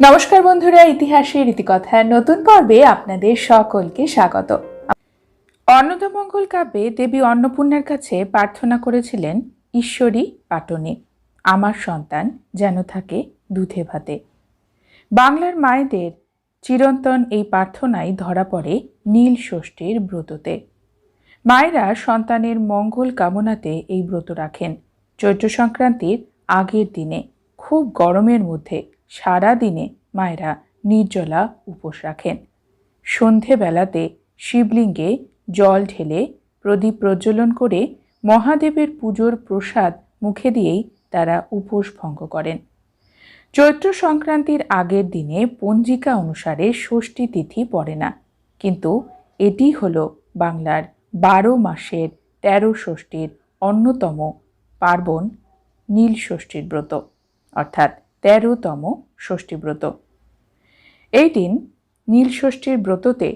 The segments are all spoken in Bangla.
নমস্কার বন্ধুরা, ইতিহাসের রীতিকথার নতুন পর্বে আপনাদের সকলকে স্বাগত। অন্নদামঙ্গল কাব্যে দেবী অন্নপূর্ণার কাছে প্রার্থনা করেছিলেন, ঈশ্বরী, পাটনে, আমার সন্তান যেন থাকে দুধে ভাতে। বাংলার মায়েদের চিরন্তন এই প্রার্থনাই ধরা পড়ে নীল ষষ্ঠীর ব্রততে। মায়েরা সন্তানের মঙ্গল কামনাতে এই ব্রত রাখেন। চৈত্র সংক্রান্তির আগের দিনে, খুব গরমের মধ্যে সারা দিনে মায়েরা নির্জলা উপোস রাখেন। সন্ধেবেলাতে শিবলিঙ্গে জল ঢেলে প্রদীপ প্রজ্বলন করে মহাদেবের পুজোর প্রসাদ মুখে দিয়েই তারা উপোস ভঙ্গ করেন। চৈত্র সংক্রান্তির আগের দিনে পঞ্জিকা অনুসারে ষষ্ঠী তিথি পড়ে না, কিন্তু এটি হল বাংলার বারো মাসের তেরো ষষ্ঠীর অন্যতম পার্বণ নীল ষষ্ঠীর ব্রত। অর্থাৎ তেরোতম ষষ্ঠীব্রত। এই দিন নীল ষষ্ঠীর ব্রততে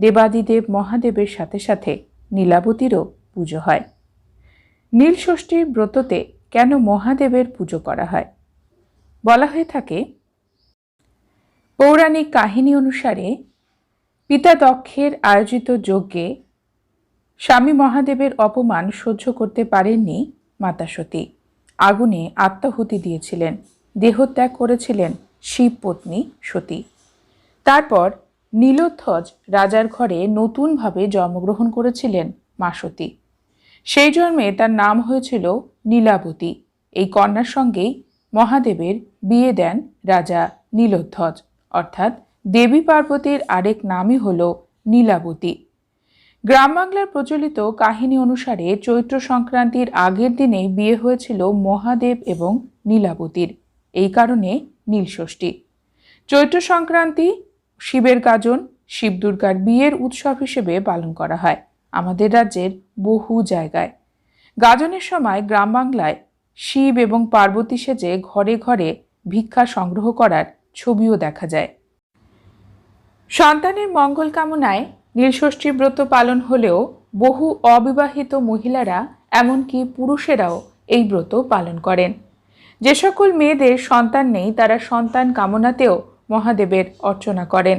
দেবাদিদেব মহাদেবের সাথে সাথে নীলাবতীরও পুজো হয়। নীল ষষ্ঠীর ব্রততে কেন মহাদেবের পুজো করা হয়? বলা হয়ে থাকে, পৌরাণিক কাহিনী অনুসারে পিতা দক্ষের আয়োজিত যজ্ঞে স্বামী মহাদেবের অপমান সহ্য করতে পারেননি মাতা সতী। আগুনে আত্মাহুতি দিয়েছিলেন। দেহত্যাগ করেছিলেন শিবপত্নী সতী। তারপর নীলোধ্বজ রাজার ঘরে নতুনভাবে জন্মগ্রহণ করেছিলেন মা সতী। সেই জন্মে তার নাম হয়েছিল নীলাবতী। এই কন্যার সঙ্গেই মহাদেবের বিয়ে দেন রাজা নীলোধ্বজ অর্থাৎ দেবী পার্বতীর আরেক নামই হল নীলাবতী। গ্রাম বাংলার প্রচলিত কাহিনী অনুসারে চৈত্র সংক্রান্তির আগের দিনে বিয়ে হয়েছিল মহাদেব এবং নীলাবতীর। এই কারণে নীলষষ্ঠী চৈত্র সংক্রান্তি, শিবের গাজন শিব দুর্গার বিয়ের উৎসব হিসেবে পালন করা হয় আমাদের রাজ্যের বহু জায়গায়। গাজনের সময় গ্রাম বাংলায় শিব এবং পার্বতী সেজে ঘরে ঘরে ভিক্ষা সংগ্রহ করার ছবিও দেখা যায়। সন্তানের মঙ্গল কামনায় নীলষষ্ঠী ব্রত পালন হলেও বহু অবিবাহিত মহিলারা, এমনকি পুরুষেরাও এই ব্রত পালন করেন। যে সকল মেয়েদের সন্তান নেই, তারা সন্তান কামনাতেও মহাদেবের অর্চনা করেন।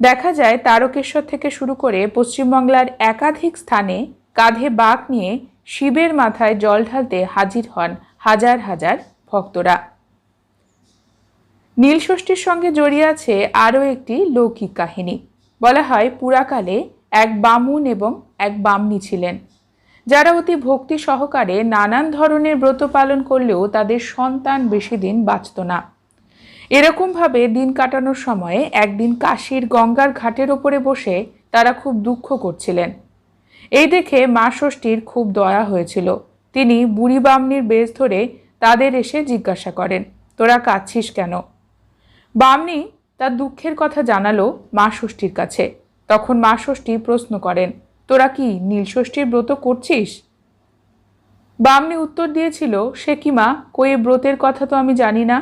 দেখা যায়, তারকেশ্বর থেকে শুরু করে পশ্চিমবাংলার একাধিক স্থানে কাঁধে বাঘ নিয়ে শিবের মাথায় জল ঢালতে হাজির হন হাজার হাজার ভক্তরা। নীলষষ্ঠীর সঙ্গে জড়িয়ে আছে আরও একটি লৌকিক কাহিনী। বলা হয়, পুরাকালে এক বামুন এবং এক বামনি ছিলেন। যারা অতি ভক্তি সহকারে নানান ধরনের ব্রত পালন করলেও তাদের সন্তান বেশি দিন বাঁচত না। এরকমভাবে দিন কাটানোর সময়ে একদিন কাশীর গঙ্গার ঘাটের ওপরে বসে তারা খুব দুঃখ করছিলেন। এই দেখে মা ষষ্ঠীর খুব দয়া হয়েছিল। তিনি বুড়ি বামনির বেশ ধরে তাদের এসে জিজ্ঞাসা করেন, তোরা কাঁদছিস কেন? বামনি তার দুঃখের কথা জানালো মা ষষ্ঠীর কাছে। তখন মা ষষ্ঠী প্রশ্ন করেন তোরা কি নীলষষ্ঠীর ব্রত করছিস? বামনি উত্তর দিয়েছিল, সে কি মা? কয়ে ব্রতের কথা তো আমি জানি না?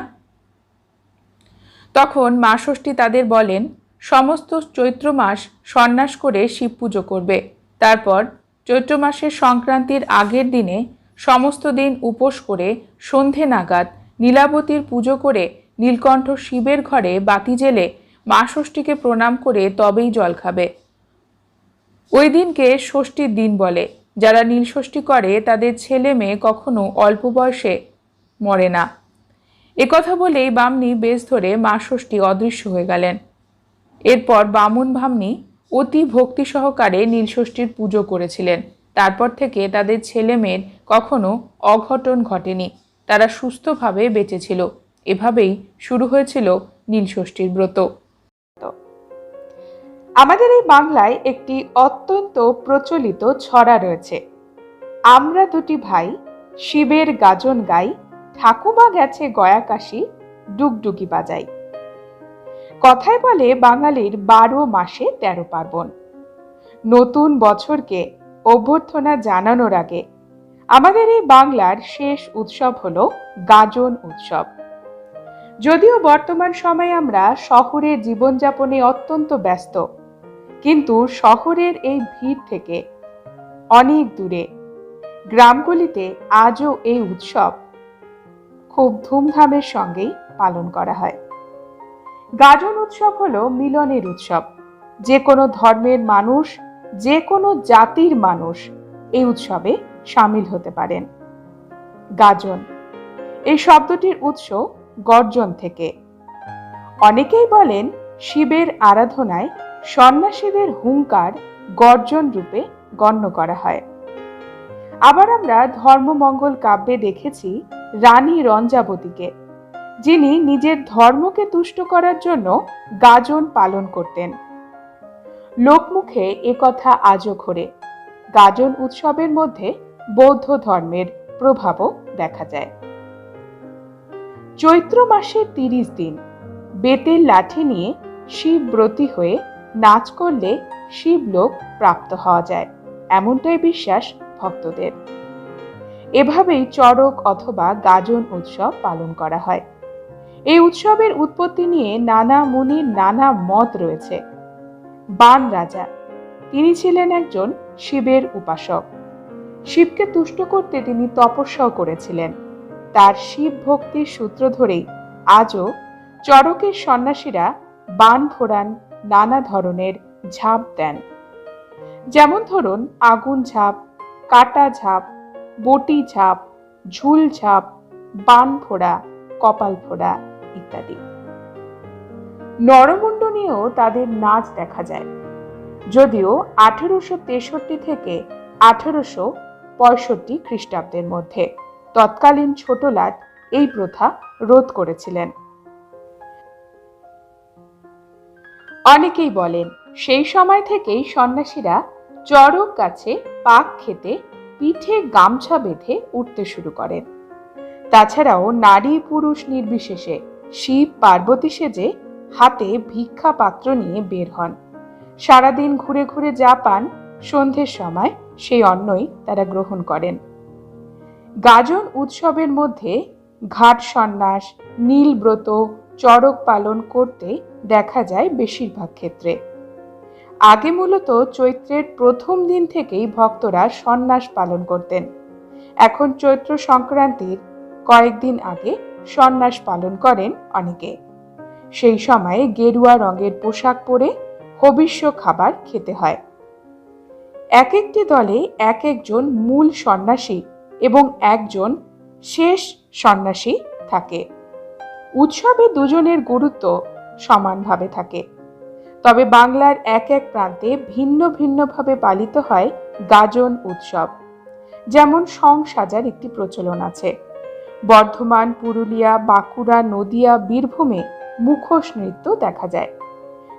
তখন মা ষষ্ঠী তাদের বলেন, সমস্ত চৈত্র মাস সন্ন্যাস করে শিব পুজো করবে। তারপর চৈত্র মাসের সংক্রান্তির আগের দিনে সমস্ত দিন উপোস করে সন্ধে নাগাদ নীলাবতীর পুজো করে নীলকণ্ঠ শিবের ঘরে বাতি জেলে মা ষষ্ঠীকে প্রণাম করে তবেই জল খাবে। ওই দিনকে ষষ্ঠীর দিন বলে। যারা নীলষষ্ঠী করে, তাদের ছেলে মেয়ে কখনো অল্প বয়সে মরে না। একথা বলেই বামনি বেশ ধরে মা ষষ্ঠী অদৃশ্য হয়ে গেলেন। এরপর বামুন ভামনি অতি ভক্তি সহকারে নীলষষ্ঠীর পুজো করেছিলেন। তারপর থেকে তাদের ছেলে মেয়ের কখনো অঘটন ঘটেনি। তারা সুস্থভাবে বেঁচেছিল এভাবেই শুরু হয়েছিল নীলষষ্ঠীর ব্রত। আমাদের এই বাংলায় একটি অত্যন্ত প্রচলিত ছড়া রয়েছে। আমরা দুটি ভাই, শিবের গাজন গাই, ঠাকুমা গেছে গয়াকাশি ডুগডুগি বাজাই। কথায় বলে বাঙালির বারো মাসে তেরো পার্বণ। নতুন বছরকে অভ্যর্থনা জানানোর আগে আমাদের এই বাংলার শেষ উৎসব হল গাজন উৎসব। যদিও বর্তমান সময়ে আমরা শহরের জীবনযাপনে অত্যন্ত ব্যস্ত কিন্তু শহরের এই ভিড় থেকে অনেক দূরে। গ্রামগুলিতে আজও এই উৎসব খুব ধুমধামের সঙ্গেই পালন করা হয়। গাজন উৎসব হল মিলনের উৎসব। যে কোনো ধর্মের মানুষ, যে কোনো জাতির মানুষ এই উৎসবে সামিল হতে পারেন। গাজন, এই শব্দটির উৎস গর্জন থেকে। অনেকেই বলেন শিবের আরাধনায় সন্ন্যাসীদের হুঙ্কার গর্জন রূপে গণ্য করা হয়। আবার আমরা ধর্মমঙ্গল কাব্যে দেখেছি রানী রঞ্জাবতীকে, যিনি নিজের ধর্মকে তুষ্ট করার জন্য গাজন পালন করতেন। লোকমুখে একথা আজও ঘোরে। গাজন উৎসবের মধ্যে বৌদ্ধ ধর্মের প্রভাবও দেখা যায়। চৈত্র মাসের তিরিশ দিন, বেতের লাঠি নিয়ে শিবব্রতী হয়ে নাচ করলে শিবলোক প্রাপ্ত হওয়া যায়। এমনটাই বিশ্বাস ভক্তদের। এভাবেই চড়ক অথবা গাজন উৎসব পালন করা হয়। এই উৎসবের উৎপত্তি নিয়ে নানা মুনির নানা মত রয়েছে। বান রাজা, তিনি ছিলেন একজন শিবের উপাসক। শিবকে তুষ্ট করতে তিনি তপস্যাও করেছিলেন। তার শিব ভক্তির সূত্র ধরেই আজও চরকের সন্ন্যাসীরা বান ফোড়ান নানা ধরনের ঝাঁপ দেন। যেমন ধরুন, আগুন ঝাঁপ, কাটা ঝাঁপ, বটি ঝাঁপ, ঝুল ঝাঁপ, বান ফোড়া, কপাল ফোড়া ইত্যাদি। নরমুণ্ড তাদের নাচ দেখা যায়। যদিও আঠেরোশো তেষট্টি থেকে আঠেরোশো পঁয়ষট্টি খ্রিস্টাব্দের মধ্যে তৎকালীন ছোটলাট এই প্রথা রোধ করেছিলেন। অনেকেই বলেন, সেই সময় থেকেই সন্ন্যাসীরা চড়ক গাছে পাক খেতে, পিঠে গামছা বেঁধে উঠতে শুরু করেন। তাছাড়াও নারী পুরুষ নির্বিশেষে শিব পার্বতী সেজে হাতে ভিক্ষা পাত্র নিয়ে বের হন। সারাদিন ঘুরে ঘুরে যা পান, সন্ধ্যের সময় সেই অন্নই তারা গ্রহণ করেন। গাজন উৎসবের মধ্যে ঘাট সন্ন্যাস নীলব্রত চড়ক পালন করতে দেখা যায় বেশিরভাগ ক্ষেত্রে। আগে মূলত চৈত্রের প্রথম দিন থেকেই ভক্তরা সন্ন্যাস পালন করতেন। এখন চৈত্র সংক্রান্তির কয়েকদিন আগে সন্ন্যাস পালন করেন অনেকে। সেই সময়ে গেরুয়া রঙের পোশাক পরে হবিষ্য খাবার খেতে হয়। এক একটি দলে এক একজন মূল সন্ন্যাসী এবং একজন শেষ সন্ন্যাসী থাকে। উৎসবে দুজনের গুরুত্ব সমানভাবে থাকে। তবে বাংলার এক এক প্রান্তে ভিন্ন ভিন্নভাবে পালিত হয় গাজন উৎসব। যেমন সং সাজার একটি প্রচলন আছে। বর্ধমান, পুরুলিয়া, বাঁকুড়া, নদিয়া, বীরভূমে মুখোশ নৃত্য দেখা যায়।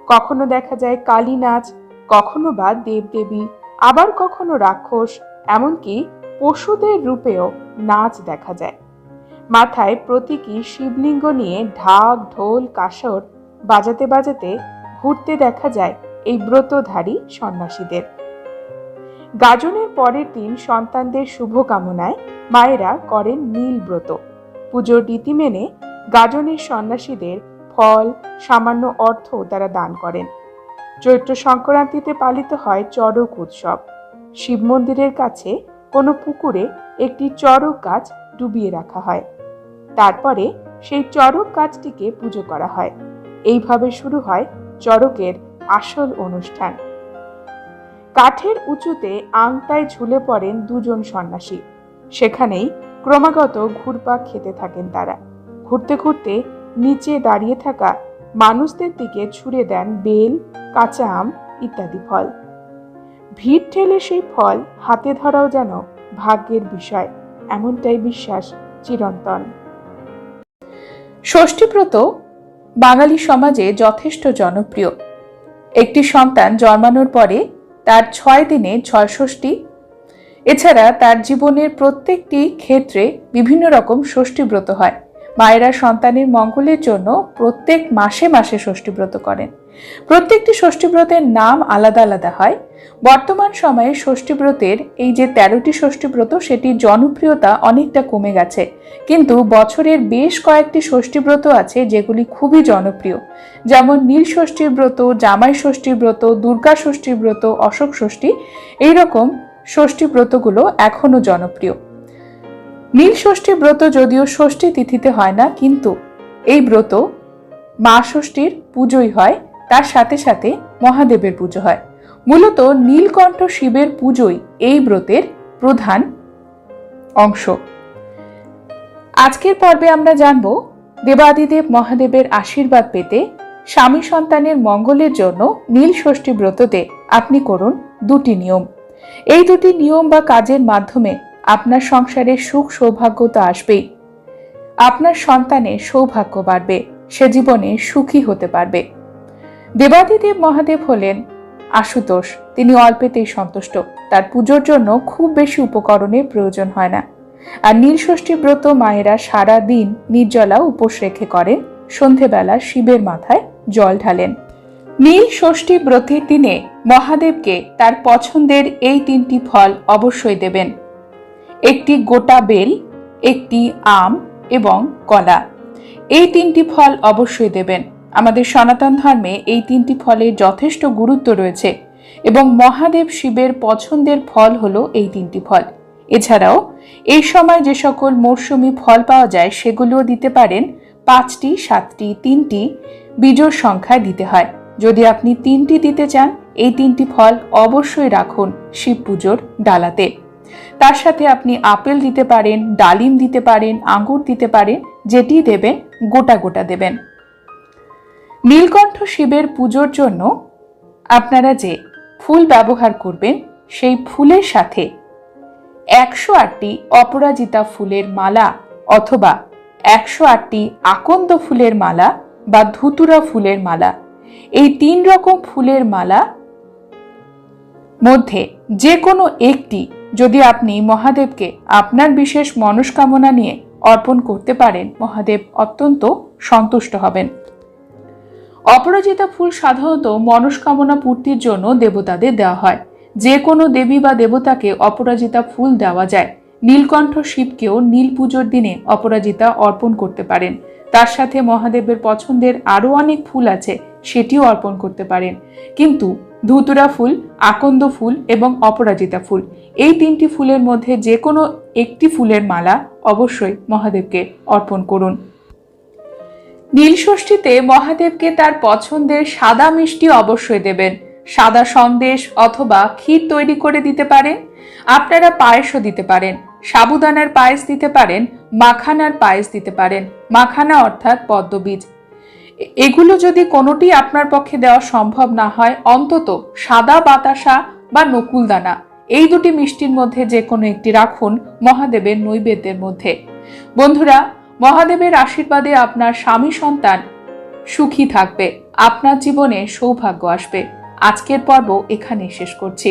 কখনো দেখা যায় কালী নাচ কখনো বা দেবদেবী, আবার কখনো রাক্ষস, এমনকি পশুদের রূপেও নাচ দেখা যায়। মাথায় প্রতীকী শিবলিঙ্গ নিয়ে ঢাক, ঢোল, কাসর বাজাতে বাজাতে ঘুরতে দেখা যায় এই ব্রতধারী সন্ন্যাসীদের। গাজনের পরের দিন সন্তানদের শুভ কামনায় মায়েরা করেন নীল ব্রত। পুজোর রীতি মেনে গাজনের সন্ন্যাসীদের ফল, সামান্য অর্থ তারা দান করেন। চৈত্র সংক্রান্তিতে পালিত হয় চড়ক উৎসব। শিব মন্দিরের কাছে কোনো পুকুরে একটি চড়ক গাছ ডুবিয়ে রাখা হয়। তারপরে সেই চড়ক গাছটিকে পুজো করা হয়। এইভাবে শুরু হয় চড়কের আসল অনুষ্ঠান। কাঠের উঁচুতে আংটায় ঝুলে পড়েন দুজন সন্ন্যাসী। সেখানেই ক্রমাগত ঘুরপাক খেতে থাকেন তারা। ঘুরতে ঘুরতে নিচে দাঁড়িয়ে থাকা মানুষদের দিকে ছুঁড়ে দেন বেল, কাঁচা আম ইত্যাদি ফল। ভিড় ঠেলে সেই ফল হাতে ধরাও যেন ভাগ্যের বিষয়, এমনটাই বিশ্বাস চিরন্তন। ষষ্ঠীব্রত বাঙালি সমাজে যথেষ্ট জনপ্রিয়। একটি সন্তান জন্মানোর পরে তার ছয় দিনে ছয় ষষ্ঠী এছাড়া তার জীবনের প্রত্যেকটি ক্ষেত্রে বিভিন্ন রকম ষষ্ঠীব্রত হয়। মায়েরা সন্তানের মঙ্গলের জন্য প্রত্যেক মাসে মাসে ষষ্ঠীব্রত করেন। প্রত্যেকটি ষষ্ঠীব্রতের নাম আলাদা আলাদা হয়। বর্তমান সময়ে ষষ্ঠীব্রতের এই যে তেরোটি ষষ্ঠীব্রত সেটির জনপ্রিয়তা অনেকটা কমে গেছে। কিন্তু বছরের বেশ কয়েকটি ষষ্ঠীব্রত আছে যেগুলি খুবই জনপ্রিয়। যেমন নীল ষষ্ঠীর ব্রত, জামাই ষষ্ঠীর ব্রত, দুর্গা ষষ্ঠীর ব্রত, অশোক ষষ্ঠী, এইরকম ষষ্ঠী ব্রতগুলো এখনও জনপ্রিয়। নীল ষষ্ঠী ব্রত যদিও ষষ্ঠী তিথিতে হয় না, কিন্তু এই ব্রত মা ষষ্ঠীর পুজোই হয়, তার সাথে সাথে মহাদেবের পুজো হয়। মূলত নীলকণ্ঠ শিবের পুজোই এই ব্রতের প্রধান অংশ। আজকের পর্বে আমরা জানব দেবাদিদেব মহাদেবের আশীর্বাদ পেতে স্বামী সন্তানের মঙ্গলের জন্য নীল ষষ্ঠী ব্রততে আপনি করুন দুটি নিয়ম। এই দুটি নিয়ম বা কাজের মাধ্যমে আপনার সংসারে সুখ সৌভাগ্য তো আসবেই। আপনার সন্তানের সৌভাগ্য বাড়বে, সে জীবনে সুখী হতে পারবে। দেবাদিদেব মহাদেব হলেন আশুতোষ। তিনি অল্পেতেই সন্তুষ্ট। তার পুজোর জন্য খুব বেশি উপকরণের প্রয়োজন হয় না। আর নীলষষ্ঠী ব্রত মায়েরা সারা দিন নির্জলা উপোস রেখে করেন। সন্ধেবেলা শিবের মাথায় জল ঢালেন। নীল ষষ্ঠী ব্রতের দিনে মহাদেবকে তার পছন্দের এই তিনটি ফল অবশ্যই দেবেন। একটি গোটা বেল, একটি আম এবং কলা। এই তিনটি ফল অবশ্যই দেবেন। আমাদের সনাতন ধর্মে এই তিনটি ফলের যথেষ্ট গুরুত্ব রয়েছে এবং মহাদেব শিবের পছন্দের ফল হলো এই তিনটি ফল। এছাড়াও, এই সময় যে সকল মরশুমি ফল পাওয়া যায় সেগুলোও দিতে পারেন। পাঁচটি, সাতটি, তিনটি বীজোর সংখ্যায় দিতে হয়। যদি আপনি তিনটি দিতে চান, এই তিনটি ফল অবশ্যই রাখুন শিব পুজোর ডালাতে। তার সাথে আপনি আপেল দিতে পারেন, ডালিম দিতে পারেন আঙুর দিতে পারেন, যেটি দেবেন, গোটা গোটা দেবেন। নীলকণ্ঠ শিবের পুজোর জন্য আপনারা যে ফুল ব্যবহার করবেন, সেই ফুলের সাথে একশো আটটি অপরাজিতা ফুলের মালা অথবা একশো আটটি আকন্দ ফুলের মালা বা ধুতুরা ফুলের মালা। এই তিন রকম ফুলের মালা মধ্যে যে কোনো একটি যদি আপনি মহাদেবকে আপনার বিশেষ মনস্কামনা নিয়ে অর্পণ করতে পারেন, মহাদেব অত্যন্ত সন্তুষ্ট হবেন। অপরাজিতা ফুল সাধারণত মনস্কামনা পূর্তির জন্য দেবতাদের দেওয়া হয়। যে কোনো দেবী বা দেবতাকে অপরাজিতা ফুল দেওয়া যায়। নীলকণ্ঠ শিবকেও নীল পুজোর দিনে অপরাজিতা অর্পণ করতে পারেন। তার সাথে মহাদেবের পছন্দের আরও অনেক ফুল আছে, সেটিও অর্পণ করতে পারেন। কিন্তু ধুতুরা ফুল, আকন্দ ফুল এবং অপরাজিতা ফুল। এই তিনটি ফুলের মধ্যে যে কোনো একটি ফুলের মালা অবশ্যই মহাদেবকে অর্পণ করুন। নীলষষ্ঠীতে মহাদেবকে তার পছন্দের সাদা মিষ্টি অবশ্যই দেবেন। সাদা সন্দেশ অথবা ক্ষীর তৈরি করে দিতে পারেন। আপনারা পায়েসও দিতে পারেন। সাবুদানার পায়েস দিতে পারেন। মাখানার পায়েস দিতে পারেন। মাখানা অর্থাৎ পদ্মবীজ। এগুলো যদি কোনোটি আপনার পক্ষে দেওয়া সম্ভব না হয়, অন্তত সাদা বাতাসা বা নকুলদানা এই দুটি মিষ্টির মধ্যে যে কোনো একটি রাখুন মহাদেবের নৈবেদ্যের মধ্যে। বন্ধুরা, মহাদেবের আশীর্বাদে আপনার স্বামী সন্তান সুখী থাকবে। আপনার জীবনে সৌভাগ্য আসবে। আজকের পর্ব এখানে শেষ করছি।